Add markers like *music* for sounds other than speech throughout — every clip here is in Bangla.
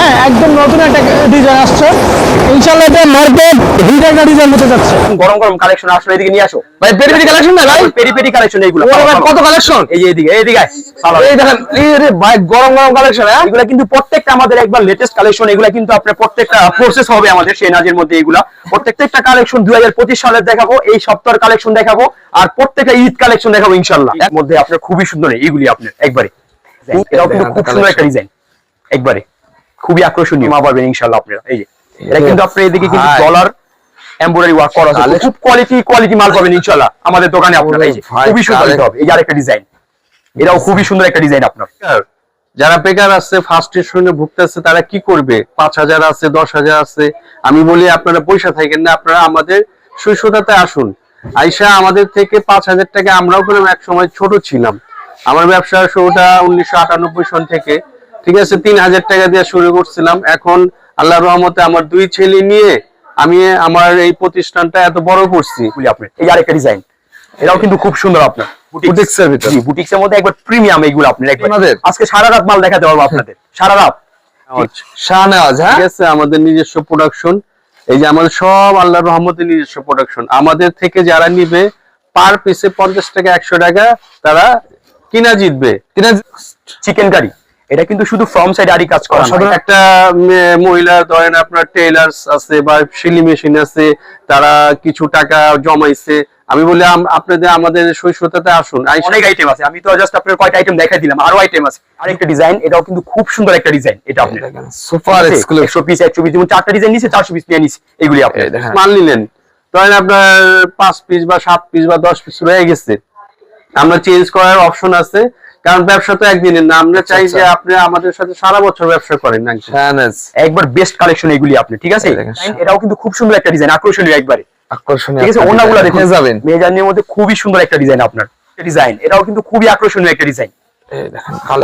হ্যাঁ একদম নতুন একটা ডিজাইন আসছে। ইনশাল্লাহ এটা মার্কেট হিট একটা ডিজাইন হতে যাচ্ছে। গরম গরম কালেকশন আসলে এদিকে নিয়ে আসো। ভাই পেরি পেরি কালেকশন না ভাই? পেরি পেরি কালেকশন এইগুলো। কত কালেকশন এই এদিকে এইদিকে আয়। এই দেখেন রে ভাই গরম গরম কালেকশন হ্যাঁ? এগুলা কিন্তু প্রত্যেকটা আমাদের একবার লেটেস্ট কালেকশন এগুলা কিন্তু আপনার প্রত্যেকটা প্রসেস হবে আমাদের সেই নাজের মধ্যে এগুলা। প্রত্যেকটা কালেকশন দুই হাজার পঁচিশ সালের দেখাবো এই সপ্তাহের কালেকশন দেখাবো আর প্রত্যেকটা ঈদ কালেকশন দেখাবো ইনশাল্লাহ এর মধ্যে আপনার খুবই সুন্দর এইগুলি আপনার একবারে। এটাও কিন্তু খুব সুন্দর একটা ডিজাইন একবারে। খুবই আকর্ষণীয়। মা পাবেন ইনশাল্লাহ আপনারা। এই যে এটা কিন্তু আপনার এদিকে কিন্তু ডলার এমব্রয়ডারি ওয়ার্ক করা আছে। খুব কোয়ালিটি কোয়ালিটি মাল পাবেন ইনশাল্লাহ আমাদের দোকানে আপনারা। এই যে খুবই সুন্দর হবে। এই যে আরেকটা ডিজাইন এটাও খুবই সুন্দর একটা ডিজাইন আপনার। যারা বেকার আছে ফার্স্ট স্টেশনে ভুগতেছে তারা কি করবে? পাঁচ হাজার আছে দশ হাজার আছে। আমি বলি আপনারা পয়সা থাকেন না আপনারা আমাদের সুস্থতাতে আসুন। আইসা আমাদের থেকে পাঁচ হাজার টাকা আমরাও কোনো এক সময় ছোট ছিলাম। আমার ব্যবসা শুরুটা উনিশশো আটানব্বই সন থেকে। ঠিক আছে তিন হাজার টাকা দিয়ে শুরু করছিলাম। এখন আল্লাহ রহমতে আমার দুই ছেলে নিয়ে আমি আমার এই প্রতিষ্ঠানটা এত বড় করছি। এই আরেকটা ডিজাইন এটাও কিন্তু খুব সুন্দর আপনার। Boutiques এর ভিতর। জি বুটিক্স এর মধ্যে একবার প্রিমিয়াম এইগুলো আপনার একবার। আজকে সারা রাত মাল দেখাতে পারব আপনাদের। সারা রাত। শাহনেওয়াজ হ্যাঁ? ঠিক আছে আমাদের নিজস্ব প্রোডাকশন এই যে আমাদের সব আল্লাহর রহমতের নিজস্ব প্রোডাকশন আমাদের থেকে যারা নিবে পার পিসে পঞ্চাশ টাকা একশো টাকা তারা কিনা জিতবে। কিনা চিকেন কারি এটা কিন্তু শুধু ফ্রম সাইড আরই কাজ করা সাধারণ একটা মহিলা ধরেন আপনার টেইলার্স আছে বা সিলি মেশিন আছে তারা কিছু টাকা জমাইছে। আমি বলি আপনাদের আমাদের শৈশবতাতে আসুন। অনেক আইটেম আছে। আমি তো জাস্ট আপনার কয়টা আইটেম দেখাই দিলাম। আরও আইটেম আছে। আরেকটা ডিজাইন এটাও কিন্তু খুব সুন্দর একটা ডিজাইন এটা আপনার সুপার এক্সক্লুসিভ একশো পিস যেমন চারটা ডিজাইন নিচ্ছে চারশো পিস নিয়ে নিচ্ছে এগুলি আপনি দেখেন। মাল নিলেন। ধরেন আপনার পাঁচ পিস বা সাত পিস বা দশ পিস রয়ে গেছে। আমরা চেঞ্জ করার অপশন আছে। কারণ ব্যবসা তো একদিনের না আমরা চাই যে আপনি আমাদের সাথে সারা বছর ব্যবসা করেন একবার বেস্ট কালেকশন এগুলি আপনি ঠিক আছে? এটাও কিন্তু খুব সুন্দর একটা ডিজাইন আকর্ষণীয় একবারে। আকর্ষণীয় ঠিক আছে? একটা ওনাগুলো design। যাবেন। মেজানের মধ্যে খুবই সুন্দর একটা ডিজাইন আপনার ডিজাইন এটাও কিন্তু খুবই আকর্ষণীয় একটা ডিজাইন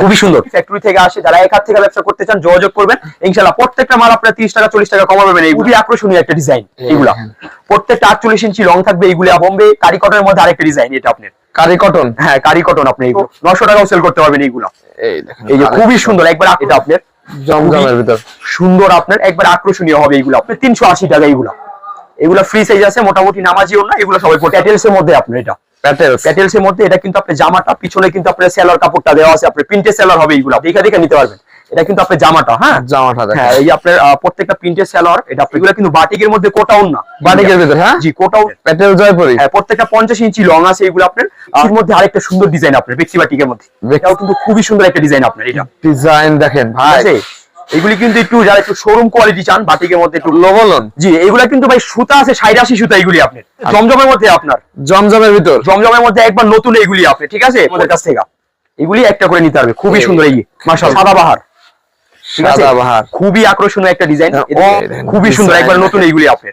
খুবই সুন্দর। ফ্যাক্টরি থেকে আসে যারা এক হাত থেকে ব্যবসা করতে চান যোগাযোগ করবেন। ইনশাল্লাহ প্রত্যেকটা মাল আপনার তিরিশ টাকা চল্লিশ টাকা কমা পাবেন খুবই আকর্ষণীয় একটা ডিজাইন এইগুলা প্রত্যেকটা আটচল্লিশ ইঞ্চি রং থাকবে এইগুলা বোম্বে কারিকটের মধ্যে আরেকটা ডিজাইন এটা আপনার। কারি কটন হ্যাঁ কারি কটন আপনি এইগুলো। 900 টাকাও সেল করতে পারবেন এইগুলো। এই দেখেন এই যে খুবই সুন্দর একবার এটা আপনার জমজমের ভিতর। সুন্দর আপনার একবার আকর্ষণীয় হবে এইগুলো। তিনশো আশি টাকা এইগুলো। এগুলা ফ্রি সাইজ আছে মোটামুটি নামাজিও না এগুলো সবাই প্যাটেলস এর মধ্যে আপনার এটা। প্যাটেলস প্যাটেলস এর মধ্যে এটা কিন্তু আপনার জামাটা পিছনে কিন্তু আপনার সেলার কাপড়টা দেওয়া আছে আপনার প্রিন্টের সেলার হবে এইগুলো। দেখে দেখে নিতে পারবেন। এটা কিন্তু আপনার জামাটা হ্যাঁ? জামাটা হ্যাঁ এই আপনার প্রত্যেকটা প্রিন্টের সেলার এটা এগুলো কিন্তু বাটিকের মধ্যে কোটাউন না। বাটিকের ভিতর হ্যাঁ? জি কোটাউন প্যাটেল জয়পুরি। হ্যাঁ প্রত্যেকটা পঞ্চাশ ইঞ্চি লং আছে এগুলো আপনার। এর মধ্যে আরেকটা সুন্দর ডিজাইন আপনার বেক্সি বাটিকের মধ্যে। এটাও কিন্তু খুবই সুন্দর একটা ডিজাইন আপনার এটা। ডিজাইন দেখেন ভাই। এগুলি কিন্তু একটু যারা একটু শোরুম কোয়ালিটি চান বাটিকের মধ্যে একটু লো বলুন জি এগুলা কিন্তু ভাই সুতা আছে সাইড আশি সুতা এগুলি আপনার। জমজমের মধ্যে আপনার। জমজমের ভিতর। জমজমের মধ্যে একবার নতুন এগুলি আপনি ঠিক আছে? আমাদের কাছ থেকে। এগুলি একটা করে নিতে হবে খুবই সুন্দর এই মাশাল সাদা বাহার। সাদাবাহার। খুবই আকর্ষণীয় একটা ডিজাইন হ্যাঁ, খুবই সুন্দর একবার নতুন এইগুলি আপনার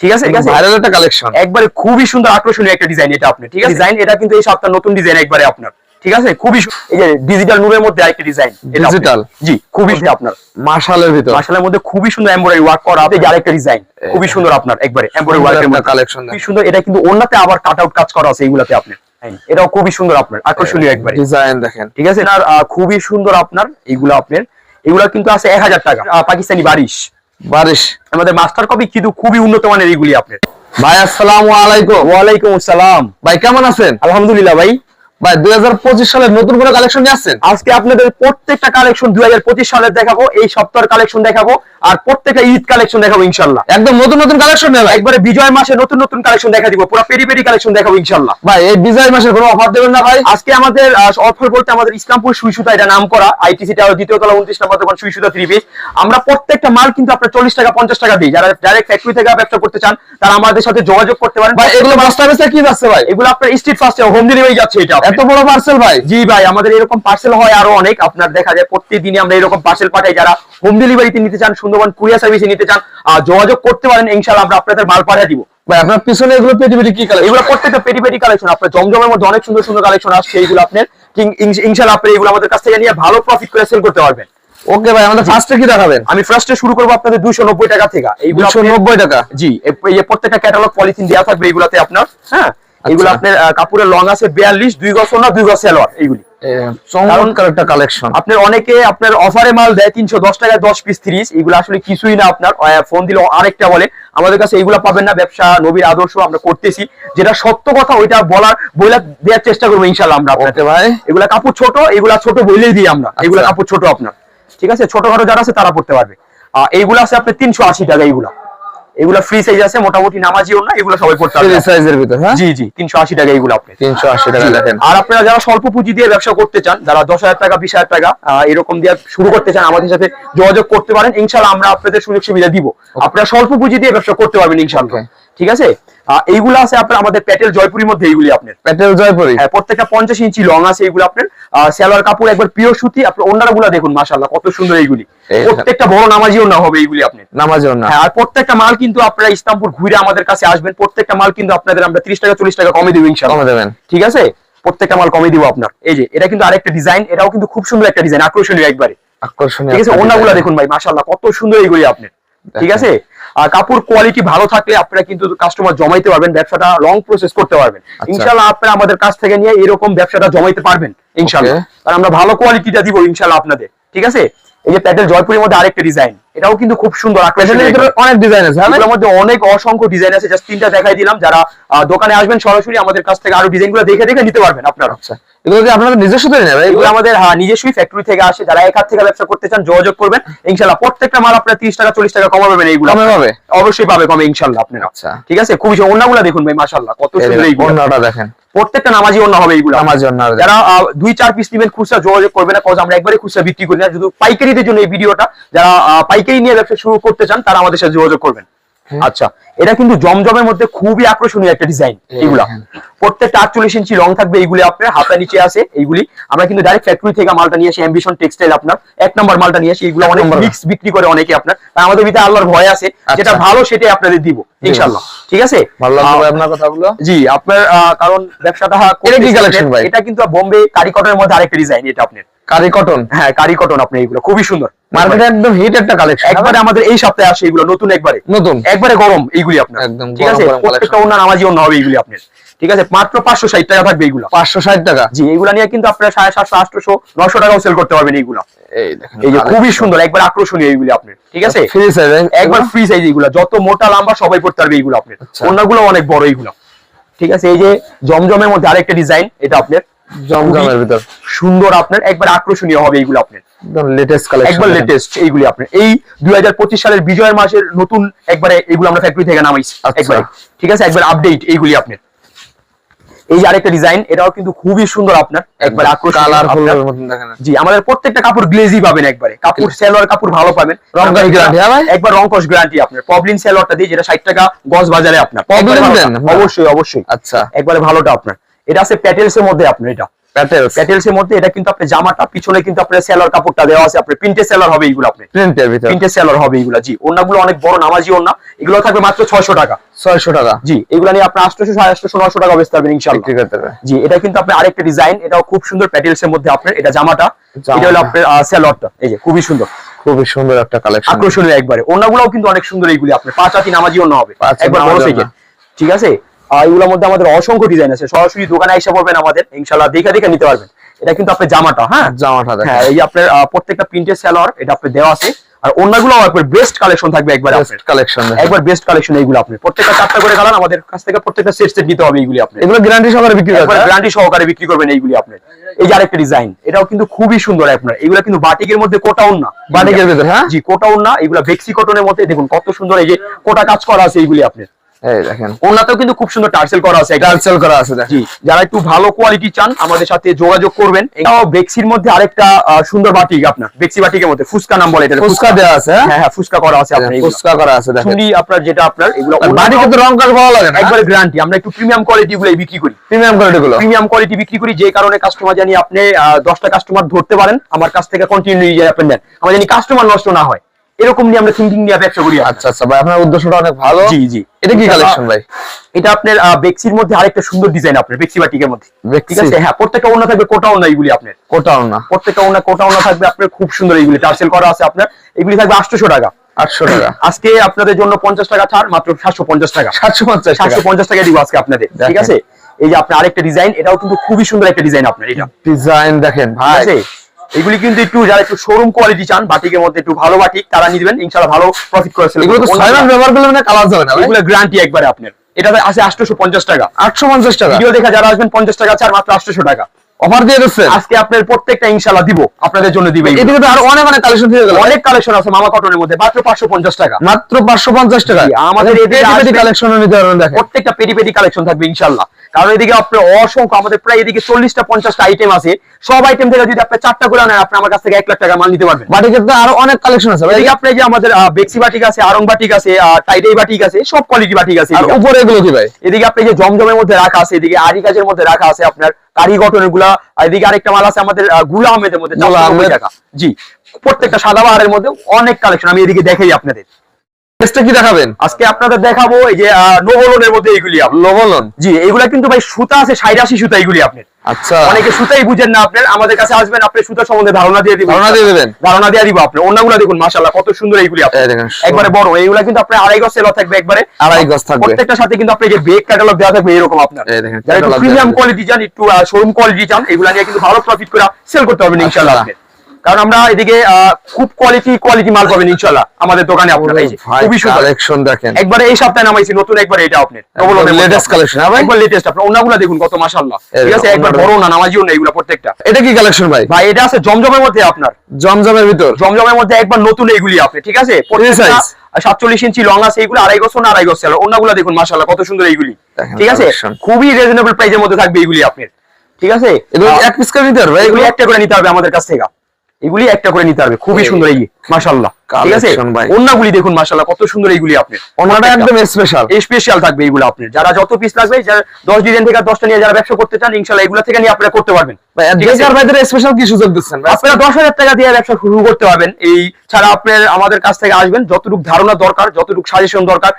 ঠিক আছে? ঠিক আছে ভাইরাল একটা কালেকশন একবারে খুবই সুন্দর আকর্ষণীয় একটা ডিজাইন এটা আপনি ঠিক আছে? ডিজাইন এটা কিন্তু এই সপ্তাহ নতুন ডিজাইন একবারে আপনার। ঠিক আছে? খুবই সু- এই যে ডিজিটাল নূরের মধ্যে আরেকটা ডিজাইন Digital? জি খুবই আপনার। মার্শালের ভিতর। মার্শালের মধ্যে খুবই সুন্দর এমব্রয়ডারি ওয়ার্ক করা আছে। আরেকটা ডিজাইন খুবই সুন্দর আপনার একবারে এমব্রয়ডারি ওয়ার্কের মধ্যে। কালেকশন খুবই সুন্দর। এটা কিন্তু আবার কাট আউট কাজ করা আছে এইগুলাতে আপনার। এটাও খুবই সুন্দর আপনার। আকর্ষণীয় একবারে। ডিজাইন দেখেন। ঠিক আছে? আর খুবই সুন্দর আপনার এইগুলো আপনার। এগুলা কিন্তু আছে এক হাজার টাকা। পাকিস্তানি বারিশ। বারিশ। আমাদের মাস্টার কপি কিন্তু খুবই উন্নত মানের এইগুলি আপনার। ভাই আসসালাম আলাইকুম। ওয়ালাইকুম আসসালাম। ভাই কেমন আছেন? আলহামদুলিল্লাহ ভাই। ভাই দুই সালের নতুন কোনো কালেকশন নিয়ে আসছেন? আজকে আপনাদের প্রত্যেকটা কালেকশন দুই হাজার পঁচিশ সালের দেখাবো এই সপ্তাহের কালেকশন দেখাবো আর প্রত্যেকটা ঈদ কালেকশন দেখাবো ইনশাল্লাহ। একদম নতুন নতুন কালেকশন নেই একবারে বিজয় মাসে নতুন নতুন কালেকশন দেখা দিব পুরো পেরি পেরি কালেকশন দেখাবো ইনশাল্লাহ। ভাই এই বিজয় মাসের কোনো অফার দেবেন না ভাই। আজকে আমাদের অফার বলতে আমাদের ইসলামপুর সুইসুতা এটা নাম করা আইটিসি টাওয়ার দ্বিতীয় তলা উনত্রিশ নম্বর দোকান সুইসুতা থ্রি পিস আমরা প্রত্যেকটা মাল কিন্তু আপনার চল্লিশ টাকা পঞ্চাশ টাকা দিই। যারা ডাইরেক্ট ফ্যাক্টরি থেকে ব্যবসা করতে চান তারা আমাদের সাথে যোগাযোগ করতে পারেন। ভাই এগুলো বেচা কি যাচ্ছে ভাই? এগুলো আপনার স্ট্রিট ফাস্টে হোম ডেলিভারি যাচ্ছে এটা এত বড় পার্সেল ভাই? জি ভাই আমাদের এরকম পার্সেল হয় আরও অনেক। আপনার দেখা যায় প্রত্যেকদিনই আমরা এরকম পার্সেল পাঠাই। যারা হোম ডেলিভারিতে নিতে চান সুন্দরবন কুরিয়ার সার্ভিসে নিতে চান যোগাযোগ করতে পারেন ইনশাআল্লাহ আমরা আপনাদের মাল পাঠিয়ে দিব। ভাই আপনার পিছনে এগুলো পেটি পেটি কি কালেকশন এগুলো প্রত্যেকটা পেটি পেটি কালেকশন আপনার জমজমের মধ্যে অনেক সুন্দর সুন্দর কালেকশন আসছে এইগুলো আপনার ইনশাআল্লাহ আপনি এগুলো আমাদের কাছ থেকে নিয়ে ভালো প্রফিট করে সেল করতে পারবেন। ওকে ভাই আমাদের ফার্স্টে কি দেখাবেন? আমি ফার্স্টে শুরু করব আপনাদের দুইশো নব্বই টাকা থেকে। দুশো নব্বই টাকা? জি এই এই প্রত্যেকটা ক্যাটালগ পলিথিন দেওয়া থাকবে এইগুলাতে আপনার হ্যাঁ এগুলো আচ্ছা। আপনার আহ, কাপড়ের লং আছে বিয়াল্লিশ দুই গজ না দুই গজ সালোয়ার এইগুলি। চমৎকার একটা কালেকশন আপনার অনেকে আপনার অফারে মাল দেয় তিনশো দশ টাকায় দশ পিস তিরিশ এগুলো আসলে কিছুই না আপনার। ফোন দিলে আরেকটা বলে আমাদের কাছে এইগুলো পাবেন না ব্যবসা নবীর আদর্শ আমরা করতেছি। যেটা সত্য কথা ওইটা বলার বইলা দেওয়ার চেষ্টা করব ইনশাল্লাহ আমরা আপনাকে। ভাই। এগুলা কাপড় ছোট এগুলা ছোট বইলেই দিই আমরা। এগুলা আচ্ছা। কাপড় ছোট আপনার। ঠিক আছে? ছোটখাটো যারা আছে তারা পড়তে পারবে। এইগুলা আছে আপনার তিনশো আশি টাকা এইগুলা। এগুলা ফ্রি সাইজ আছে মোটামুটি নামাজিও না এগুলো সবাই পড়তে পারবে। সাইজের ভিতর হ্যাঁ? জি জি তিনশো আশি টাকা এগুলো আপনি তিনশো আশি টাকা দেখেন। আর আপনারা যারা স্বল্প পুঁজি দিয়ে ব্যবসা করতে চান যারা দশ হাজার টাকা বিশ হাজার টাকা এরকম দিয়ে শুরু করতে চান আমাদের সাথে যোগাযোগ করতে পারেন। ইনশাল্লাহ আমরা আপনাদের সুযোগ সুবিধা দিব। আপনারা স্বল্প পুঁজি দিয়ে ব্যবসা করতে পারবেন ইনশাল্লাহ Okay. ঠিক আছে? এইগুলো আছে আপনার আমাদের প্যাটেল জয়পুরের মধ্যে এইগুলি আপনার। প্যাটেল জয়পুরি? হ্যাঁ প্রত্যেকটা পঞ্চাশ ইঞ্চি লং আছে এগুলো আপনার। সালোয়ার কাপড় একবার পিওর সুতি আপনার অন্যান্যগুলা দেখুন মাসাল্লাহ কত সুন্দর এইগুলি। প্রত্যেকটা বড় নামাজিও না হবে এইগুলি আপনার। নামাজের না। হ্যাঁ আর প্রত্যেকটা মাল কিন্তু আপনারা ইসলামপুর ঘুরে আমাদের কাছে আসবেন। প্রত্যেকটা মাল কিন্তু আপনাদের আমরা ত্রিশ টাকা চল্লিশ টাকা কমে দেবো ইনশাল্লাহ কমে দেবেন। ঠিক আছে? প্রত্যেকটা মাল কমে দিব আপনার। এই যে এটা কিন্তু আরেকটা ডিজাইন এটাও কিন্তু খুব সুন্দর একটা ডিজাইন আকর্ষণীয় একবারে। আকর্ষণীয় ঠিক আছে? অন্যগুলা দেখুন ভাই মাশাল্লাহ কত সুন্দর এইগুলি আপনার। ঠিক আছে? কাপড় কোয়ালিটি ভালো থাকলে আপনারা কিন্তু কাস্টমার জমাইতে পারবেন ব্যবসাটা লং প্রসেস করতে পারবেন। আচ্ছা। ইনশাল্লাহ আপনারা আমাদের কাছ থেকে নিয়ে এরকম ব্যবসাটা জমাইতে পারবেন ইনশাল্লাহ। আর আমরা ভালো কোয়ালিটিটা দিব ইনশাল্লাহ আপনাদের ঠিক আছে? এই যে প্যাটেল জয়পুরের মধ্যে আরেকটা ডিজাইন এটাও কিন্তু খুব সুন্দর অনেক ডিজাইন আছে হ্যাঁ? এগুলোর মধ্যে অনেক অসংখ্য ডিজাইন আছে জাস্ট তিনটা দেখাই দিলাম যারা দোকানে আসবেন সরাসরি আমাদের কাছ থেকে আরও ডিজাইনগুলো দেখে দেখে নিতে পারবেন আপনারা। আচ্ছা এগুলো কি আপনাদের নিজস্ব তৈরি না এগুলো আমাদের হ্যাঁ নিজস্বই ফ্যাক্টরি থেকে আসে যারা এক হাত থেকে ব্যবসা করতে চান যোগাযোগ করবেন। ইনশাল্লাহ প্রত্যেকটা মাল আপনার তিরিশ টাকা চল্লিশ টাকা কমে পাবেন এইগুলো। কমে পাবে? অবশ্যই পাবে কমে ইনশাল্লাহ আপনারা। আচ্ছা। ঠিক আছে? খুবই। অন্যগুলো দেখুন ভাই মাশাল্লাহ কত এই সুন্দর এইগুলো। অন্যটা দেখেন। প্রত্যেকটা নামাজি অন্য হবে এইগুলো। নামাজি অন্য যারা দুই চার পিস নেবেন খুচরা যোগাযোগ করবে না কজ আমরা একবারে খুচরা বিক্রি করি না। শুধু পাইকারিদের জন্য এই ভিডিওটা যারা পাইকারি নিয়ে ব্যবসা শুরু করতে চান তারা আমাদের সাথে যোগাযোগ করবেন। আচ্ছা এটা কিন্তু জমজমের মধ্যে খুবই আকর্ষণীয় একটা ডিজাইন এগুলা। প্রত্যেকটা আটচল্লিশ ইঞ্চি রং থাকবে এইগুলি আপনার হাতা নিচে আছে এইগুলি আমরা কিন্তু ডাইরেক্ট ফ্যাক্টরি থেকে মালটা নিয়ে আসি অ্যাম্বিশন টেক্সটাইল আপনার। এক নম্বর মালটা নিয়ে আসি এইগুলো অনেক। মিক্স বিক্রি করে অনেকে আপনার। আমাদের ভিতরে আল্লাহর ভয় আছে যেটা আচ্ছা। ভালো সেটাই আপনাদের দিব ইনশাল্লাহ ঠিক আছে? ভালো আপনার কথাগুলো। জি আপনার কারণ ব্যবসাটা এটা কি করতেছি ভাই? এটা কিন্তু বোম্বে কারিকটের মধ্যে আরেকটা ডিজাইন এটা আপনার। কারি কটন হ্যাঁ কারি কটন আপনি এগুলো খুবই সুন্দর। মার্কেটে একদম হিট একটা কালেকশন একবারে আমাদের এই সপ্তাহে আসে এগুলো নতুন একবারে। নতুন। একবারে গরম এইগুলি আপনার। একদম ঠিক আছে? প্রত্যেকটা অন্য নামাজি অন্য হবে এইগুলি আপনার। ঠিক আছে? মাত্র পাঁচশো ষাট টাকা থাকবে এইগুলো। পাঁচশো ষাট টাকা? জি এগুলা নিয়ে কিন্তু আপনারা সাড়ে সাতশো আটশো নশো টাকাও সেল করতে পারবেন এইগুলো। এই যে খুবই সুন্দর একবার আকর্ষণীয় এইগুলি আপনার। ঠিক আছে? ফ্রি সাইজ একবার ফ্রি সাইজ এইগুলো যত মোটা লম্বা সবাই পড়তে পারবে এইগুলো আপনার। আচ্ছা। অন্যগুলো অনেক বড় এইগুলো। ঠিক আছে? এই যে জমজমের মধ্যে আরেকটা ডিজাইন এটা আপনার। জমজমের ভিতর। সুন্দর আপনার একবার আকর্ষণীয় হবে এইগুলো আপনার। একদম লেটেস্ট কালেকশন একবার লেটেস্ট এইগুলি আপনার। এই দুই হাজার পঁচিশ সালের বিজয় মাসের নতুন একবারে এগুলো আমরা ফ্যাক্টরি থেকে নামাইছি আচ্ছা। একবারে। ঠিক আছে? একবার আপডেট এইগুলি আপনার। এই যে আরেকটা ডিজাইন এটাও কিন্তু খুবই সুন্দর আপনার। একবার দেখেন। জি আমাদের প্রত্যেকটা কাপড় গ্লেজি পাবেন একবারে। কাপড় সেলোয়ার কাপড় ভালো পাবেন। হ্যাঁ? একবার রং কস গ্যারান্টি আপনার। পবলিন সেলোয়ারটা দিয়ে যেটা ষাট টাকা গজ বাজারে আপনার? অবশ্যই অবশ্যই। আচ্ছা। একবারে ভালোটা আপনার। এটা আছে প্যাটেলস এর মধ্যে আপনার এটা। প্যাটেলস প্যাটেলস এর মধ্যে এটা কিন্তু আপনার জামাটা পিছনে কিন্তু আপনার সেলোয়ার কাপড়টা দেওয়া আছে আপনার প্রিন্টে সেলোয়ার হবে এইগুলো আপনার। প্রিন্টের ভিতর। প্রিন্টে সেলোয়ার হবে এইগুলো জি। ওনাগুলো অনেক বড় নামাজি ওনা এগুলো থাকবে মাত্র ছয়শো টাকা। ছয়শো টাকা। জি এগুলো নিয়ে সাড়ে আটশো নশো টাকা বেচতে পারবেন ইনশাল্লাহ বিক্রি করতে হবে জি এটা কিন্তু আপনার আরেকটা ডিজাইন এটাও খুব সুন্দর প্যাটেলস এর মধ্যে আপনার এটা জামাটা। এটা হলো আপনার সেলোয়ারটা এই যে খুবই সুন্দর। খুবই সুন্দর একটা কালেকশন আকর্ষণীয় একবারে। ওনাগুলোও কিন্তু অনেক সুন্দর এইগুলি আপনার। পাঁচ হাতি নামাজি অন্য হবে। একবার বড় থেকে ঠিক আছে? এগুলোর মধ্যে আমাদের অসংখ্য ডিজাইন আছে। সরাসরি দোকানে এসে পড়বেন আমাদের। ইনশাল্লাহ দেখে দেখে নিতে পারবেন। এটা কিন্তু আপনার জামাটা হ্যাঁ? জামাটা হ্যাঁ এই আপনার প্রত্যেকটা প্রিন্টের সেলোয়ার এটা আপনার দেওয়া আছে। আর অন্যগুলো একবার বেস্ট কালেকশন থাকবে একবার কালেকশন একবার বেস্ট কালেকশন এইগুলো আপনি প্রত্যেকটা চারটা করে কালার আমাদের কাছ থেকে প্রত্যেকটা সেট সেট নিতে হবে এইগুলি আপনি এগুলো গ্যারান্টি সহকারে বিক্রি করতে গ্যারান্টি সহকারে বিক্রি করবেন এইগুলি আপনি এই যে আরেকটা ডিজাইন এটাও কিন্তু খুবই সুন্দর আপনার। এগুলো কিন্তু বাটিকের মধ্যে কোটাউন না। বাটিকের ভিতর, হ্যাঁ? জি কোটাউন না। এগুলো বেক্সি কটনের মধ্যে দেখুন কত সুন্দর এই যে কোটা কাজ করা আছে এইগুলি আপনার। এই দেখেন। ওনাতেও কিন্তু খুব সুন্দর টার্সেল করা আছে। টার্সেল করা আছে জি যারা একটু ভালো কোয়ালিটি চান আমাদের সাথে যোগাযোগ করবেন। এটাও বেক্সির মধ্যে আরেকটা সুন্দর বাটিক আপনার। বেক্সি বাটিকের মধ্যে ফুসকা নাম বলে এটা ফুচকা দেওয়া আছে হ্যাঁ? হ্যাঁ হ্যাঁ ফুসকা করা আছে আপনার এগুলো। ফুচকা করা আছে দেখেন। চুড়ি আপনার যেটা আপনার এগুলো আর কিন্তু রং কাজ ভালো লাগে না একবারে গ্যারান্টি আমরা একটু প্রিমিয়াম কোয়ালিটি গুলো বিক্রি করি। প্রিমিয়াম কোয়ালিটি গুলো। প্রিমিয়াম কোয়ালিটি বিক্রি করি যে কারণে কাস্টমার জানি আপনি আহ, দশটা কাস্টমার ধরতে পারেন আমার কাছ থেকে কন্টিনিউ আপনি নেন। আমার জানি কাস্টমার নষ্ট না হয়। এরকম নিয়ে আমরা থিঙ্কিং নিয়ে ব্যবসা করি আচ্ছা আচ্ছা ভাই আপনার উদ্দেশ্যটা অনেক ভালো। জি জি। এটা কি কালেকশন ভাই? এটা আপনার বেক্সির মধ্যে আরেকটা সুন্দর ডিজাইন আপনার বেক্সি বাটিকের মধ্যে। ঠিক আছে? হ্যাঁ প্রত্যেকটা অন্য থাকবে কোটা অন্য এইগুলি আপনার। কোটাও না। প্রত্যেকটা অন্য কোটা অন্য থাকবে আপনার খুব সুন্দর এইগুলি টার্সেল করা আছে আপনার এগুলি থাকবে আটশোশো টাকা। আটশো টাকা। *clears throat* আজকে আপনাদের জন্য পঞ্চাশ টাকা ছাড় মাত্র সাতশো পঞ্চাশ টাকা। সাতশো পঞ্চাশ টাকা। সাতশো পঞ্চাশ টাকা দিব আজকে আপনাদের ঠিক আছে? এই যে আপনার আরেকটা ডিজাইন এটাও কিন্তু খুবই সুন্দর একটা ডিজাইন আপনার এটা। ডিজাইন দেখেন ভাই। এগুলি কিন্তু একটু যারা একটু শোরুম কোয়ালিটি চান বাটিকের মধ্যে একটু ভালো বাটিক তারা নিবেন। ইনশাআল্লাহ ভালো প্রফিট করে sell এগুলো তো। ব্যবহার করলে মানে কালার যাবে না এগুলো গ্যারান্টি একবারে আপনার। এটাতে আছে আটশোশো পঞ্চাশ টাকা। আটশো পঞ্চাশ টাকা? ভিডিও দেখা যারা আসবেন পঞ্চাশ টাকা আছে আর মাত্র আটশোশো টাকা। অফার দিয়ে দিচ্ছেন? আজকে আপনার প্রত্যেকটা ইনশাল্লাহ দিব। আপনাদের জন্য দিবে এদিকে তো আরও অনেক অনেক কালেকশন থেকে গেল। অনেক কালেকশন আছে মামা কটনের মধ্যে মাত্র পাঁচশো পঞ্চাশ টাকা। মাত্র পাঁচশো পঞ্চাশ টাকা। আমাদের এদিকে আসবে- কালেকশন নিতে পারবেন দেখেন। প্রত্যেকটা পেটি পেটি কালেকশন থাকবে ইনশাল্লাহ কারণ এদিকে আপনার অসংখ্য আমাদের প্রায় এদিকে আইটেম আছে। সব আইটেম থেকে যদি আপনি চারটা করে নেন আপনি আমার কাছ থেকে এক লাখ টাকা মাল নিতে পারবেন। বাটিকের তো আরও অনেক কালেকশন আছে এদিকে যে আমাদের বেক্সি বাটিক আছে আরং বাটিক আছে টাইটাই বাটিক আছে সব কোয়ালিটি বাটিক আছে আর উপরে এগুলো কি ভাই? এদিকে আপনি যে জমজমের মধ্যে রাখা আছে এদিকে আরি কাজের মধ্যে রাখা আছে আপনার। কারি গঠনেরগুলা এদিকে আরেকটা মাল আছে আমাদেরগুলা আহমেদের মধ্যে গুলা 490 আহমেদ। টাকা জি প্রত্যেকটা সাদা বাহারের মধ্যে অনেক কালেকশন আমি এদিকে দেখাই আপনাদের কি দেখাবেন? আজকে আপনাদের দেখাবো এই যে মধ্যে এইগুলি। জি এগুলা কিন্তু ভাই সুতা আছে সাইরাশি সুতা এইগুলি আপনার। আচ্ছা। অনেকে সুতাই বুঝেন না আপনার আমাদের কাছে আসবেন আপনি সুতা সম্বন্ধে ধারণা দিয়ে দিবেন। ধারণা দিয়ে দেবেন? ধারণা দিয়ে দিব আপনি অন্যগুলো দেখুন মাশাআল্লাহ কত সুন্দর এইগুলি দেখেন, একবারে বড় এইগুলা কিন্তু আপনার আড়াই গজ সেল থাকবে একবারে। আড়াই গজ থাকবে। প্রত্যেকটার সাথে কিন্তু আপনি যে বেগ ক্যাটালগ দেওয়া থাকবে এরকম আপনার। এই দেখেন, যারা প্রিমিয়াম কোয়ালিটি চান একটু শোরুম কোয়ালিটি চান এগুলা নিয়ে কিন্তু ভালো প্রফিট করে সেল করতে পারবেন ইনশাআল্লাহ কারণ আমরা এদিকে খুব কোয়ালিটি কোয়ালিটি মাল পাবেন ইনশাআল্লাহ আমাদের দোকানে আপনারা এই খুবই সুন্দর। কালেকশন দেখেন। একবারে এই সপ্তাহে নামাইছি নতুন একবার এটা আপনার। latest collection, হ্যাঁ ভাই? একবার লেটেস্ট আপনার অন্যগুলো দেখুন কত মাশাআল্লাহ। ঠিক আছে একবার বড় না নামাজিও না এগুলো প্রত্যেকটা। এটা কি কালেকশন ভাই? ভাই এটা আছে জমজমের মধ্যে আপনার। জমজমের ভিতর? জমজমের মধ্যে একবার নতুন এইগুলি আপনি ঠিক আছে? সাতচল্লিশ ইঞ্চি লং আছে এইগুলো আড়াই গজ না আড়াই সেল অন্যগুলো দেখুন মাশাআল্লাহ কত সুন্দর এইগুলি ঠিক আছে? খুবই রিজনেবল প্রাইসের মধ্যে থাকবে এইগুলি আপনার। ঠিক আছে? এগুলো আহ, এক পিস করে নিতে পারবে এগুলি? একটা করে নিতে হবে আমাদের কাছ থেকে। এগুলি একটা করে নিতে হবে খুবই সুন্দর এই মাশাআল্লাহ। ঠিক আছে? অন্যগুলি দেখুন মাশাআল্লাহ কত সুন্দর এইগুলি আপনি। একদম স্পেশাল স্পেশাল থাকবে এইগুলো আপনার। যারা যত পিস লাগবে যারা দশ ডিজাইন থেকে দশটা নিয়ে যারা ব্যবসা করতে চান ইনশাল্লাহ এগুলো থেকে নিয়ে আপনারা করতে পারবেন। ভাই ঠিক আছে? বেকার ভাইদের স্পেশাল কি সুযোগ দিচ্ছেন আপনারা দশ হাজার টাকা দিয়ে ব্যবসা শুরু করতে পারবেন। এই ছাড়া আপনার আমাদের কাছ থেকে আসবেন যতটুকু ধারণা দরকার যতটুকু সাজেশন দরকার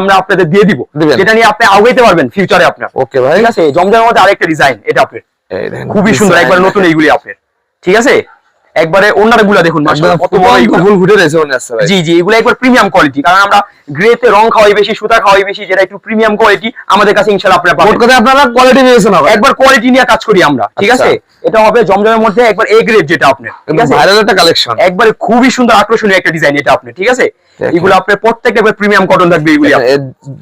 আমরা আপনাদের দিয়ে দিব। যেটা নিয়ে আপনি আগাইতে পারবেন ফিউচারে আপনার। ওকে ভাই। ঠিক আছে? জমজমের মধ্যে আরেকটা ডিজাইন এটা আপনার। খুবই সুন্দর একবার নতুন এইগুলি আপনার। ঠিক আছে? একবারে অন্যান্যগুলা দেখুন কত বড় ফুল ফুটে রয়েছে ভাই। জি জি এগুলো একবার প্রিমিয়াম কোয়ালিটি কারণ আমরা গ্রেতে রং খাওয়াই বেশি সুতা খাওয়াই বেশি যেটা একটু প্রিমিয়াম কোয়ালিটি আমাদের কাছে ইনশাআল্লাহ আপনারা পাবেন। কথা আপনারা কোয়ালিটি নিয়েছেন একবার কোয়ালিটি নিয়ে কাজ করি আমরা ঠিক আচ্ছা। আছে? এটা হবে জমজমের মধ্যে একবার এ গ্রেড যেটা আপনার ভাইরাল একটা কালেকশন একবারে খুবই সুন্দর আকর্ষণীয় একটা ডিজাইন এটা আপনি ঠিক আছে? এগুলো আপনার প্রত্যেকটা একবার প্রিমিয়াম কটন থাকবে এগুলি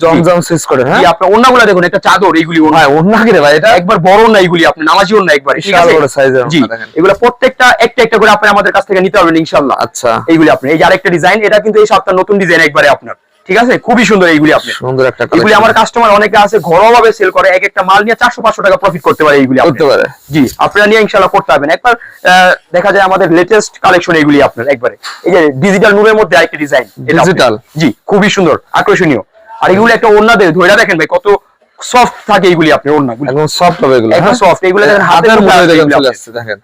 জমজম সুইচ করে হ্যাঁ? আপনার অন্যগুলো দেখুন একটা চাদর এইগুলি ওড়না। ভাই ওন্না কি রে ভাই এটা একবার বড় না এইগুলি আপনি নামাজি ওড়না একবার বিশাল বড় এর জি এগুলো প্রত্যেকটা একটা একটা করে আপনি আমাদের কাছ থেকে নিতে পারবেন ইনশাআল্লাহ আচ্ছা। এইগুলি আপনি এই যে আরেকটা ডিজাইন এটা কিন্তু এই সপ্তাহ নতুন ডিজাইন একবারে আপনার। ঠিক আছে? খুবই সুন্দর এইগুলি আপনি। সুন্দর একটা এগুলি আমার কাস্টমার অনেকে আছে ঘরোয়া ভাবে সেল করে এক একটা মাল নিয়ে চারশো পাঁচশো টাকা প্রফিট করতে পারে এইগুলি করতে পারে। জি আপনারা নিয়ে ইনশাল্লাহ করতে পারবেন। একবার দেখা যায় আমাদের লেটেস্ট কালেকশন এইগুলি আপনার একবারে। এই যে ডিজিটাল নূরের মধ্যে আরেকটা ডিজাইন Digital? জি খুবই সুন্দর আকর্ষণীয়। আর এগুলি একটা ওন্না দেয় ধরে দেখেন ভাই কত সফট থাকে এইগুলি ওন্নাগুলি একদম সফট হবে এগুলো একদম হ্যাঁ? সফট এগুলো দেখেন হাতের মুঠোয় দেখেন এগুলি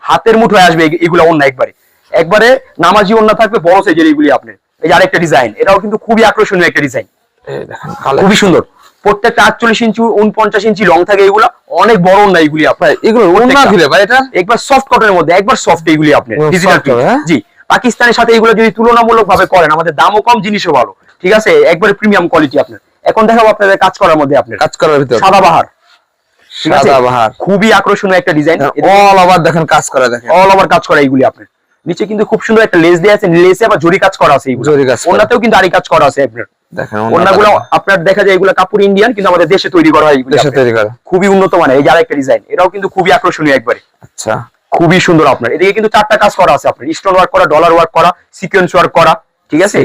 হাতের মুঠোয় আসবে এগুলো অন্য একবারে। একবারে নামাজি ওন্না থাকবে বড় সাইজের এইগুলি আপনার। এই যে আরেকটা ডিজাইন এটাও কিন্তু খুবই আকর্ষণীয় একটা ডিজাইন খুবই সুন্দর। প্রত্যেকটা আটচল্লিশ ইঞ্চি উনপঞ্চাশ ইঞ্চি লং থাকে এগুলো। অনেক বড় না আপনার। এগুলো। ভাই এটা? একবার সফট কটনের মধ্যে একবার সফট ডিজিটাল হবে, হ্যাঁ? জি পাকিস্তানের সাথে এগুলো যদি তুলনামূলক ভাবে করেন আমাদের দামও কম জিনিসও ভালো। ঠিক আছে? একবারে প্রিমিয়াম কোয়ালিটি আপনার। এখন দেখাবো আপনাদের কাজ করার মধ্যে আপনার। কাজ করার ভিতর। সাদাবাহার ঠিক আছে? সাদাবাহার। খুবই আকর্ষণীয় একটা ডিজাইন অল ওভার দেখেন কাজ করা দেখেন। অল ওভার কাজ করা এইগুলি আপনার। নিচে কিন্তু খুব সুন্দর একটা লেস দেওয়া আছে লেসে আবার জরি কাজ করা আছে জরি কাজ ওনাতেও কিন্তু আরি কাজ করা আছে। আপনার দেখেন ওনাগুলো আপনার দেখা যায় এগুলো কাপড় ইন্ডিয়ান কিন্তু আমাদের দেশে তৈরি করা হয় দেশে তৈরি করা। খুবই উন্নত মানের এই যে আরেকটা ডিজাইন এটাও কিন্তু খুবই আকর্ষণীয় একবারে। আচ্ছা। খুবই সুন্দর আপনার। এদিকে কিন্তু চারটা কাজ করা আছে আপনার। স্টোন ওয়ার্ক করা ডলার ওয়ার্ক করা সিকোয়েন্স ওয়ার্ক করা ঠিক আছে?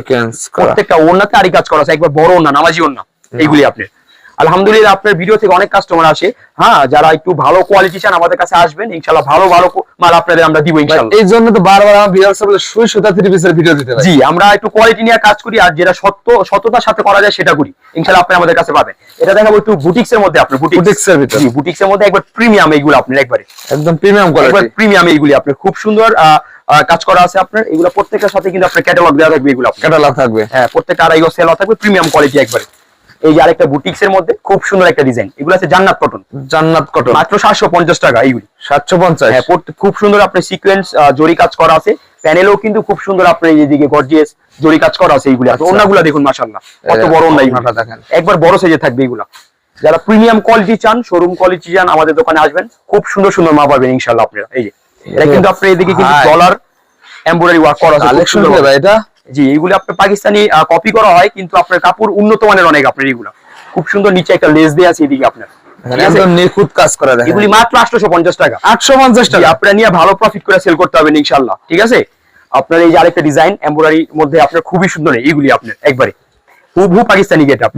প্রত্যেকটা ওড়নাতে আরি কাজ করা আছে। একবার বড় ওড়না নামাজি ওড়না এইগুলি আপনার। আলহামদুলিল্লাহ আপনার ভিডিও থেকে অনেক কাস্টমার আসে। হ্যাঁ যারা একটু ভালো কোয়ালিটি চান আমাদের কাছে আসবেন ইনশাল্লাহ ভালো ভালো মাল আপনাদের আমরা দিব ভাই, ইনশাল্লাহ। এই জন্য তো বারবার আমার ভিউয়ার্স বলে সুই সুতা থ্রি পিসের ভিডিও দিতে জি আমরা একটু কোয়ালিটি নিয়ে কাজ করি আর যেটা সত্য সততার সাথে করা যায় সেটা করি। ইনশাল্লাহ আপনি আমাদের কাছে পাবেন। এটা দেখাবো একটু বুটিক্স এর মধ্যে আপনার বুটিক্স এর ভিতর। জি বুটিক্স এর মধ্যে একবার প্রিমিয়াম এইগুলো আপনার একবারে। একদম প্রিমিয়াম একবার কোয়ালিটি প্রিমিয়াম এইগুলি আপনার। খুব সুন্দর কাজ করা আছে আপনার। এগুলো প্রত্যেকটার সাথে কিন্তু আপনার ক্যাটালগ দেওয়া থাকবে এগুলো। ক্যাটালগ থাকবে। হ্যাঁ প্রত্যেকটা আড়াই সেল থাকবে প্রিমিয়াম কোয়ালিটি একবারে। এই যে আরেকটা বুটিক্স এর মধ্যে খুব সুন্দর একটা ডিজাইন এগুলো আছে জান্নাত কটন জান্নাত কটন মাত্র সাতশো পঞ্চাশ টাকা এইগুলি সাতশো পঞ্চাশ। হ্যাঁ খুব সুন্দর আপনার সিকোয়েন্স জরি কাজ করা আছে। প্যানেলও কিন্তু খুব সুন্দর আপনার এইদিকে গর্জিয়াস জরি কাজ করা আছে এইগুলি। আচ্ছা। অন্যগুলো দেখুন মাশাল্লাহ কত বড় অন্য দেখেন। একবার বড় সাইজে থাকবে এইগুলা যারা প্রিমিয়াম কোয়ালিটি চান শোরুম কোয়ালিটি চান আমাদের দোকানে আসবেন। খুব সুন্দর সুন্দর মা পাবেন ইনশাল্লাহ আপনারা। এই যে এটা কিন্তু আপনার এদিকে কিন্তু। ডলার এমব্রয়ডারি ওয়ার্ক করা আছে খুব সুন্দর এটা? জি এগুলো আপনার পাকিস্তানি কপি করা হয় কিন্তু আপনার কাপড় উন্নত মানের অনেক আপনার এগুলো। খুব সুন্দর নিচে একটা লেস দেওয়া আছে এদিকে আপনার। এখানে ঠিক আছে? একদম নিখুঁত কাজ করা দেখেন। এগুলি মাত্র আটশোশো পঞ্চাশ টাকা। আটশো পঞ্চাশ টাকা? আপনারা নিয়ে ভালো প্রফিট করে সেল করতে পারবেন ইনশাল্লাহ ঠিক আছে? আপনার এই যে আরেকটা ডিজাইন এমব্রয়ডারির মধ্যে আপনার খুবই সুন্দর এইগুলি আপনার একবারে। হুবহু পাকিস্তানি গেট আপ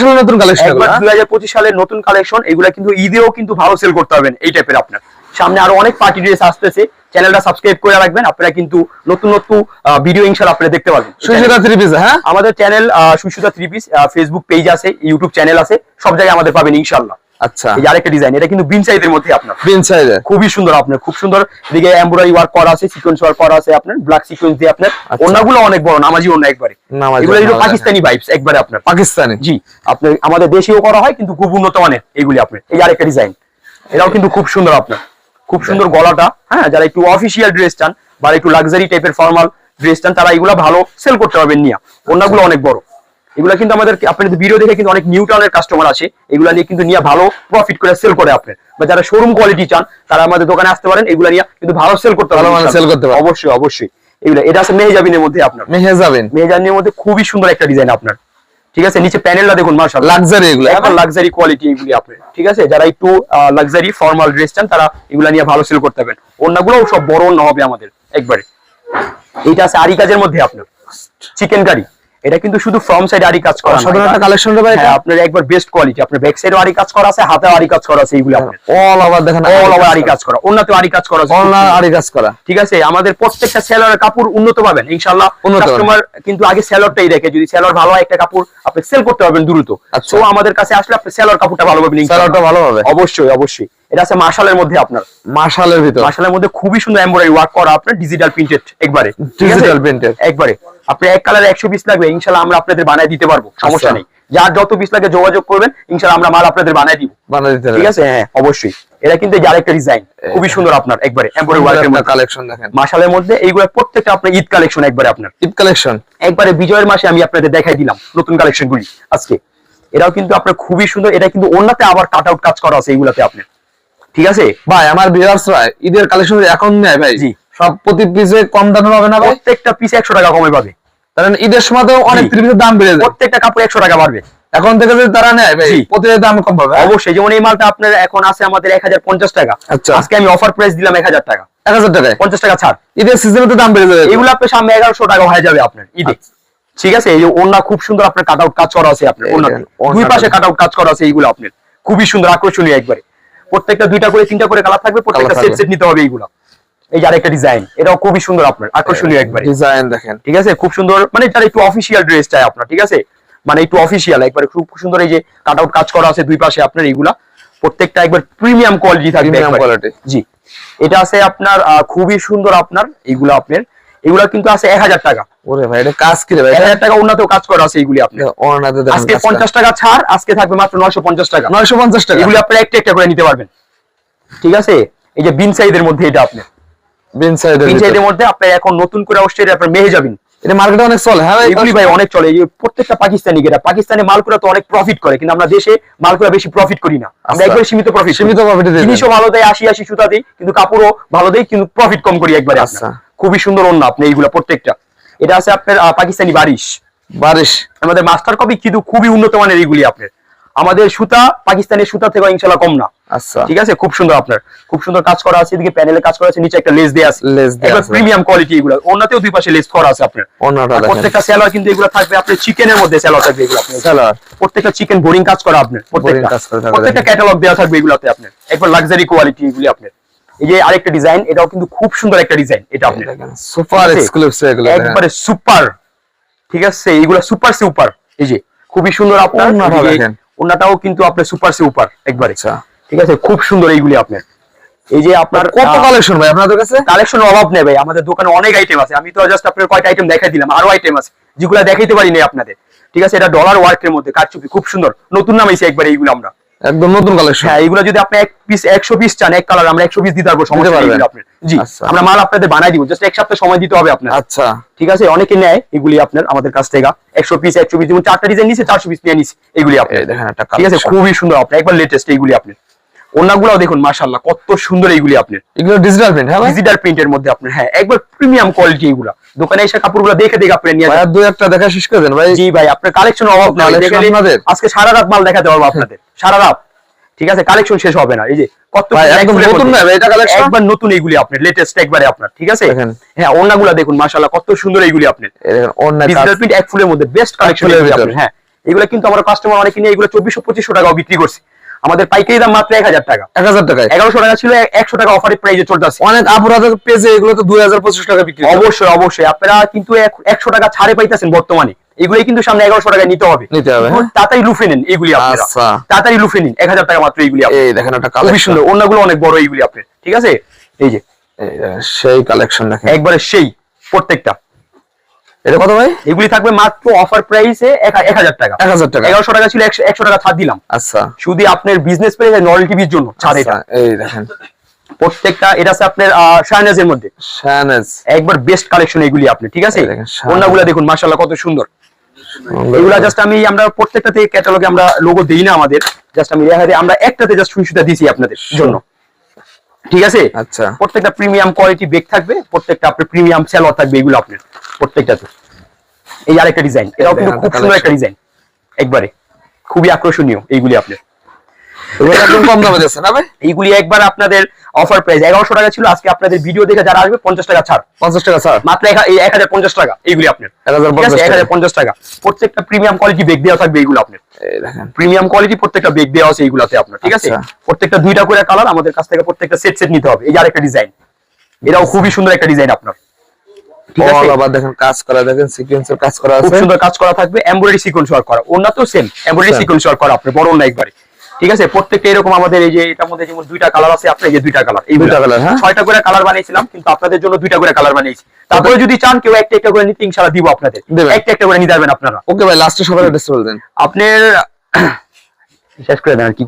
সালের নতুন কালেকশন দুই হাজার পঁচিশ সালের নতুন কালেকশন এগুলা কিন্তু ঈদেও কিন্তু ভালো সেল করতে পারবেন এই টাইপের আপনার। সামনে আরও অনেক পার্টি ড্রেস আসতেছে। চ্যানেলটা সাবস্ক্রাইব করে রাখবেন আপনারা কিন্তু নতুন নতুন ভিডিও ইনশাল্লাহ আপনারা দেখতে পারবেন সুশীলা থ্রি পিস হ্যাঁ? আমাদের চ্যানেল সুশুদা থ্রি পিস ফেসবুক পেজ আছে ইউটিউব চ্যানেল আছে সব জায়গায় আমাদের পাবেন ইনশাল্লাহ আচ্ছা। এই আরেকটা ডিজাইন এটা কিন্তু বিন সাইজের মধ্যে আপনার। বিন সাইজের খুবই সুন্দর আপনার খুব সুন্দর। এদিকে এমব্রয়ডারি ওয়ার্ক করা আছে সিকোয়েন্স ওয়ার্ক করা আছে আপনার ব্ল্যাক সিকোয়েন্স দিয়ে আপনার। আচ্ছা। ওনাগুলো অনেক বড় নামাজি ওনা একবারে। নামাজি এগুলো হলো পাকিস্তানি ভাইবস একবারে আপনার। পাকিস্তানি? জি আপনার আমাদের দেশীয় করা হয় কিন্তু খুব উন্নত মানের এইগুলি আপনার। এই আরেকটা ডিজাইন এটাও কিন্তু খুব সুন্দর আপনার। খুব সুন্দর গলাটা হ্যাঁ যারা একটু অফিসিয়াল ড্রেস চান বা একটু লাক্সারি টাইপের ফর্মাল ড্রেস চান তারা এগুলো ভালো সেল করতে পারবেন নিয়ে। ওনাগুলো অনেক বড়। এগুলো কিন্তু আমাদের আপনাদের ভিডিও দেখে কিন্তু অনেক নিউ টাউনের কাস্টমার আছে এগুলো নিয়ে কিন্তু নিয়ে ভালো প্রফিট করে সেল করে আপনার। বা যারা শোরুম কোয়ালিটি চান তারা আমাদের দোকানে আসতে পারেন এগুলো নিয়ে কিন্তু ভালো সেল করতে ভালো পারবেন মানে করতে পারবেন। অবশ্যই অবশ্যই। এগুলো এটা আছে মেহজাবিনের মধ্যে আপনার। মেহে যাবেন মেহজাবিনের মধ্যে খুবই সুন্দর একটা ডিজাইন আপনার। ঠিক আছে? নিচে প্যানেলটা দেখুন মার্শাল লাক্সারি এগুলো এখন লাক্সারি কোয়ালিটি এগুলি আপনি ঠিক আছে? যারা একটু লাক্সারি ফর্মাল ড্রেস চান তারা এগুলো নিয়ে ভালো সেল করতে পারবেন। অন্যগুলো সব বড় অন্য হবে আমাদের একবারে। এইটা আছে আরি কাজের মধ্যে আপনার। চিকেন কারি এটা কিন্তু শুধু ফ্রম সাইড আরি কাজ করা সাধারণ একটা কালেকশন রে ভাই হ্যাঁ আপনার একবার বেস্ট কোয়ালিটি আপনার ব্যাক সাইডে আরি কাজ করা আছে হাতে আরি কাজ করা আছে এইগুলো আপনার। অল ওভার দেখেন অল ওভার আরি কাজ করা অন্যতে আরি কাজ করা আছে। অল আরি কাজ করা। ঠিক আছে আমাদের প্রত্যেকটা সেলরের কাপড় উন্নত পাবেন পাবেন। কাস্টমার কিন্তু আগে সেলরটাই দেখে যদি সেলর ভালো হয় একটা কাপড় আপনি সেল করতে পারবেন দ্রুত। আচ্ছা। তো আমাদের কাছে আসলে আপনি সেলর কাপড়টা ভালো পাবেন। সালোয়ারটা ভালো হবে অবশ্যই অবশ্যই। এটা আছে মার্শালের মধ্যে আপনার। মার্শালের ভিতর। মার্শালের মধ্যে খুবই সুন্দর এমব্রয়ডারি ওয়ার্ক করা আপনার ডিজিটাল প্রিন্টেড একবারে। Digital printed। একবারে। আপনি এক কালারে একশো পিস লাগবে ইনশাল্লাহ আমরা আপনাদের বানায় দিতে পারব সমস্যা আচ্ছা। নেই। যার যত পিস লাগে যোগাযোগ করবেন ইনশাল্লাহ আমরা মাল আপনাদের বানায় দিব। বানিয়ে দিতে ঠিক আছে? হ্যাঁ অবশ্যই। এটা কিন্তু এই যে আরেকটা ডিজাইন খুবই সুন্দর আপনার একবারে এমব্রয়ডারি ওয়ার্কের মধ্যে। কালেকশন দেখেন। মার্শালের মধ্যে এইগুলো প্রত্যেকটা আপনার ঈদ কালেকশন একবারে আপনার। ঈদ কালেকশন একবারে বিজয়ের মাসে আমি আপনাদের দেখাই দিলাম নতুন কালেকশন গুলি আজকে। এটাও কিন্তু আপনার খুবই সুন্দর এটা কিন্তু অন্যতে আবার কাট আউট কাজ করা আছে এইগুলাতে আপনার। ঠিক আছে? ভাই আমার ভিউয়ার্সরা ঈদের কালেকশন এখন নেয় ভাই। জি। সব প্রতি পিসে কম দামে পাবে না প্রত্যেকটা পিস একশো টাকা কমে পাবে। কারণ ঈদের সময় তো অনেক। দাম বেড়ে যায়। প্রত্যেকটা কাপড় একশো টাকা বাড়বে। এখন থেকে যদি তারা নেয় প্রতিটা দাম কম পাবে অবশ্যই যেমন এই মালটা আপনার এখন আছে আমাদের এক হাজার পঞ্চাশ টাকা। আচ্ছা। আজকে আমি অফার প্রাইস দিলাম এক হাজার টাকা। এক হাজার টাকায়? পঞ্চাশ টাকা ছাড়। ঈদের সিজনে তো দাম বেড়ে যাবে। এগুলো আপনার সামনে এগারোশো টাকা হয়ে যাবে আপনার ঈদে। ঠিক আছে? এই যে ওন্না খুব সুন্দর আপনার কাট আউট কাজ করা আছে আপনার দুই পাশে। কাট আউট কাজ করা আছে এইগুলো আপনার। খুবই সুন্দর আকর্ষণীয় একবারে। প্রত্যেকটা দুইটা করে তিনটা করে কালার থাকবে প্রত্যেকটা সেট সেট নিতে হবে এইগুলো। এই যে আরেকটা ডিজাইন এটাও খুবই সুন্দর আপনার আকর্ষণীয় একবারে। ডিজাইন দেখেন। ঠিক আছে? খুব সুন্দর মানে একটু অফিসিয়াল ড্রেস চাই আপনার ঠিক আছে? মানে একটু অফিসিয়াল একবারে খুব সুন্দর এই যে কাট আউট কাজ করা আছে দুই পাশে আপনার এইগুলা। প্রত্যেকটা একবার প্রিমিয়াম কোয়ালিটি থাকবে Premium জি। এটা আছে আপনার খুবই সুন্দর আপনার এইগুলা আপনার এগুলা কিন্তু আছে এক হাজার টাকা। ওরে ভাই এটা কাজ কি ভাই? টাকা কাজ করা আছে এইগুলি ওনাতে আজকে পঞ্চাশ টাকা ছাড় আজকে থাকবে মাত্র নয়শো পঞ্চাশ টাকা। নয়শো পঞ্চাশ টাকা। এগুলি আপনার একটা একটা করে নিতে পারবেন। ঠিক আছে? এই যে বিন সাইজের মধ্যে এটা আপনার। বিন সাইডের বিন সাইজের মধ্যে আপনার এখন নতুন করে আসছে আপনার মেহে যাবেন এটা মার্কেটে অনেক চলে হ্যাঁ এগুলি ভাই অনেক চলে। এই প্রত্যেকটা পাকিস্তানি পাকিস্তানি মালকুরা তো অনেক প্রফিট করে কিন্তু আমরা দেশে মালকুরা বেশি প্রফিট করি না। আমরা আচ্ছা। একবারে সীমিত প্রফিট সীমিত। জিনিসও ভালো দেয় সুতা দিই কিন্তু কাপড়ও ভালো কিন্তু প্রফিট কম করি একবারে। আচ্ছা। খুবই সুন্দর অন্য আপনি এইগুলা প্রত্যেকটা। এটা আছে আপনার পাকিস্তানি বারিশ। বারিশ। আমাদের মাস্টার কপি কিন্তু খুবই উন্নত মানের এইগুলি আপনার। আমাদের সুতা পাকিস্তানের সুতা থেকে ইনশাল্লাহ কম না। আচ্ছা। ঠিক আছে? খুব সুন্দর আপনার। খুব সুন্দর কাজ করা আছে এদিকে প্যানেলে কাজ করা আছে নিচে একটা লেস দেয়া আছে। লেস দেয়া আছে। প্রিমিয়াম কোয়ালিটি এগুলো। অন্যতেও দুই পাশে লেস করা আছে আপনার। ওনাটা দেখেন। প্রত্যেকটা সেলার কিন্তু এগুলো থাকবে আপনার চিকেনের মধ্যে সেলার থাকবে এগুলো আপনার। সেলার প্রত্যেকটা চিকেন বোরিং কাজ করা আপনার। প্রত্যেকটা। প্রত্যেকটা ক্যাটালগ দেওয়া থাকবে এগুলোতে আপনার। একবার লাক্সারি কোয়ালিটি এগুলি আপনার। এই যে আরেকটা ডিজাইন এটাও কিন্তু খুব সুন্দর একটা ডিজাইন এটা আপনার। সুপার এক্সক্লুসিভ এগুলো একবারে সুপার ঠিক আছে? এইগুলো সুপার সুপার এই যে খুবই সুন্দর আপনার। ওড়নাটাও কিন্তু আপনার সুপার সুপার একবারে। আচ্ছা। ঠিক আছে? খুব সুন্দর এইগুলি আপনার। এই যে আপনার কত কালেকশন ভাই আপনাদের কাছে? কালেকশন অভাব নেই ভাই আমাদের দোকানে অনেক আইটেম আছে। আমি তো জাস্ট আপনার কয়টা আইটেম দেখাই দিলাম আরও আইটেম আছে যেগুলো দেখাইতে পারি নাই আপনাদের। ঠিক আছে? এটা ডলার ওয়ার্কের মধ্যে কারচুপি খুব সুন্দর। নতুন নাম এসে একবার এইগুলো আমরা। একদম নতুন কালেকশন হ্যাঁ এগুলো যদি আপনি এক পিস একশো পিস চান এক কালার আমরা একশো পিস দিতে পারব সমস্যা নেই? এগুলো আপনার। জি আচ্ছা। আমরা মাল আপনাদের বানাই দিব জাস্ট এক সপ্তাহ সময় দিতে হবে আপনার। আচ্ছা। ঠিক আছে? অনেকে নেয় এগুলি আপনার আমাদের কাছ থেকে। একশো পিস একশো পিস যেমন চারটা ডিজাইন নিচ্ছে চারশো পিস নিয়ে নিচ্ছে এগুলি আপনার। এই দেখেন একটা ঠিক আছে? খুবই সুন্দর আপনার একবার লেটেস্ট এইগুলি আপনার। অন্যগুলো দেখুন মাশাল্লাহ কত সুন্দর এইগুলি আপনার। এগুলো ডিজিটাল প্রিন্ট হ্যাঁ ডিজিটাল প্রিন্টের মধ্যে আপনার হ্যাঁ একবার প্রিমিয়াম কোয়ালিটি এগুলা। দোকানে এসে কাপড়গুলো দেখে দেখে আপনি নিয়ে ভাই দুই একটা দেখা শেষ করে দেন ভাই। জি ভাই আপনার কালেকশন অভাব আপনাদের? আজকে সারা রাত মাল দেখাতে পারব আপনাদের *laughs* সারা রাত। ঠিক আছে? কালেকশন শেষ হবে না। এই যে কত একদম নতুন না এটা collection? একবার নতুন এইগুলি আপনার লেটেস্ট একবারে আপনার ঠিক আছে? হ্যাঁ অন্যগুলা দেখুন মাশাআল্লাহ কত সুন্দর এইগুলি আপনার। দেখেন ডিজিটাল প্রিন্ট এক ফুলের মধ্যে বেস্ট কালেকশন হ্যাঁ। এগুলো কিন্তু আমার কাস্টমার অনেকে নিয়ে এগুলো চব্বিশশো পঁচিশশো টাকাও বিক্রি করছে। আমাদের পাইকারি দাম মাত্র এক হাজার টাকা। এক হাজার টাকায়? এগারোশো টাকা ছিল একশো টাকা অফারের প্রাইজে চলতেছে। অনেক আপুরাদের পেজে এগুলো তো দুই হাজার পঁচিশ টাকা বিক্রি অবশ্যই অবশ্যই। আপনারা কিন্তু এক- একশো টাকা ছাড়ে পাইতেছেন বর্তমানে। এগুলোই কিন্তু সামনে এগারোশো টাকা নিতে হবে। নিতে হবে, হ্যাঁ। তাড়াতাড়ি লুফে নেন এগুলি আপনারা। আচ্ছা। তাড়াতাড়ি লুফে নিন এক হাজার টাকা মাত্র এইগুলি এই দেখেন একটা খুবই সুন্দর অন্যগুলো অনেক বড় এইগুলি আপনার ঠিক আছে? এই যে সেই কালেকশন দেখেন। একবারে সেই প্রত্যেকটা। এটা কত ভাই? এগুলি থাকবে মাত্র অফার প্রাইসে এক হাজার টাকা। এক হাজার টাকা। এগারোশো টাকা ছিল একশো টাকা ছাড় দিলাম। আচ্ছা। শুধু আপনার বিজনেস পেয়ে নরেল টিভির জন্য ছাড় এটা। আচ্ছা, এই দেখেন। প্রত্যেকটা এটা আছে আপনার মধ্যে। একবার বেস্ট কালেকশন এগুলি আপনি ঠিক আছে? দেখেন, দেখুন মাশাআল্লাহ কত সুন্দর। এগুলা জাস্ট আমি আমরা প্রত্যেকটাতে ক্যাটালগে আমরা লোগো দেই না আমাদের। জাস্ট আমি রেহাই আমরা একটাতে জাস্ট সুই সুতা দিছি আপনাদের জন্য। ঠিক আছে? আচ্ছা। প্রত্যেকটা প্রিমিয়াম কোয়ালিটি বেগ থাকবে প্রত্যেকটা আপনার প্রিমিয়াম সেলর থাকবে এগুলো আপনার প্রত্যেকটাতে। এই আরেকটা ডিজাইন এটাও কিন্তু খুব সুন্দর একটা ডিজাইন একবারে। খুবই আকর্ষণীয় এইগুলি আপনার। একদম কম দামে দিচ্ছে ভাই? এইগুলি একবার আপনাদের অফার প্রাইস এগারোশো টাকা ছিল আজকে আপনাদের ভিডিও দেখে যারা আসবে পঞ্চাশ টাকা ছাড়। পঞ্চাশ টাকা স্যার মাত্র এক হাজার পঞ্চাশ টাকা এইগুলি আপনার। এক হাজার পঞ্চাশ টাকা। প্রত্যেকটা প্রিমিয়াম কোয়ালিটি বেগ দেওয়া থাকবে এইগুলো আপনার। প্রিমিয়াম কোয়ালিটি প্রত্যেকটা বেগ দেওয়া আছে এইগুলাতে আপনার ঠিক আছে? আচ্ছা। প্রত্যেকটা দুইটা করে কালার আমাদের কাছ থেকে প্রত্যেকটা সেট সেট নিতে হবে। এই যে আরেকটা ডিজাইন এটাও খুবই সুন্দর একটা ডিজাইন আপনার। দেখেন কাজ করা দেখেন সিকোয়েন্সের কাজ করা আছে। সুন্দর কাজ করা থাকবে। এমব্রয়ডারি সিকোয়েন্স ওয়ার্ক করা। ওনা তো সেম এমব্রয়ডারি. সিকোয়েন্স ওয়ার্ক করা আপনার বড় না একবারে। ঠিক আছে? প্রত্যেকটা এরকম আমাদের এই যে এটার মধ্যে যেমন দুইটা কালার আছে আপনার এই যে দুইটা কালার এই দুইটা কালার হ্যাঁ? ছয়টা করে কালার বানিয়েছিলাম কিন্তু আপনাদের জন্য দুইটা করে কালার বানিয়েছি। তারপরে যদি চান কেউ একটা একটা করে নিতে ইনশাআল্লাহ দিব আপনাদের। একটা একটা করে নিতে পারবেন আপনারা। ওকে ভাই লাস্টে সবার অ্যাড্রেস বলবেন আপনার *coughs* শেষ করে দেন আর কি